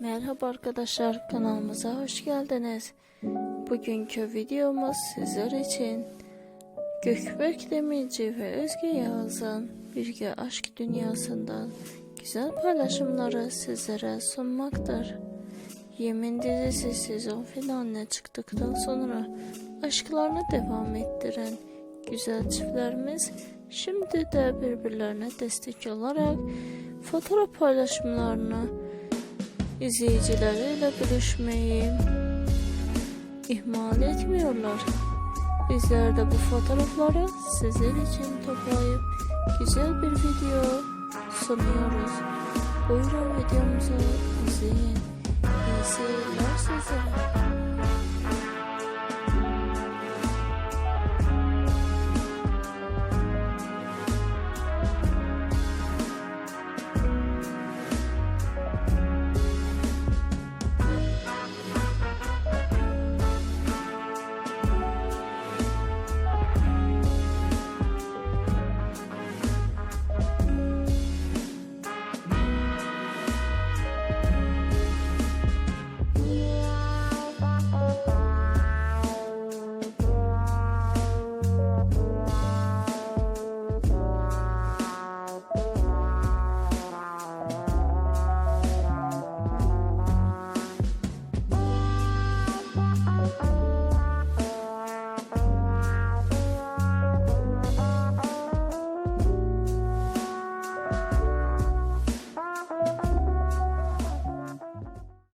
Merhaba arkadaşlar kanalımıza hoş geldiniz. Bugünkü videomuz sizler için Gökberk Demirci ve Özge Yağız'ın Bilge Aşk Dünyası'ndan güzel paylaşımları sizlere sunmaktadır. Yemin dizisi sezon finaline çıktıktan sonra aşklarını devam ettiren güzel çiftlerimiz şimdi de birbirlerine destek olarak fotoğraf paylaşımlarını izleyicileriyle buluşmayı ihmal etmiyorlar. Bizler de bu fotoğrafları sizler için toplayıp güzel bir video sunuyoruz. Buyurun videomuzu izleyin. İyi seyirler sizlere.